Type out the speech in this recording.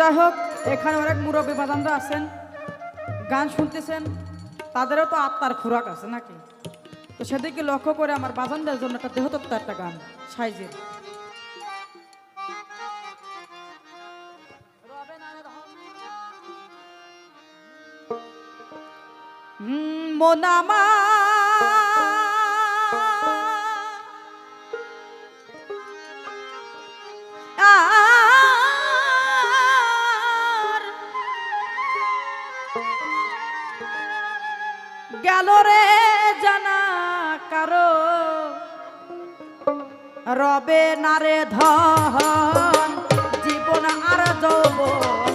যাই হোক, এখানে অনেক মুরব্বী বাদানরা আছেন, গান শুনতেছেন, তাদেরও তো আত্মার খোরাক আছে নাকি? তো সেদিকে লক্ষ্য করে আমার বাজানদের জন্য একটা দেহতত্ত্ব একটা গান সাইজের মোনামা গেল রে জানা রবে নারে ধন জীবন আর যৌবন।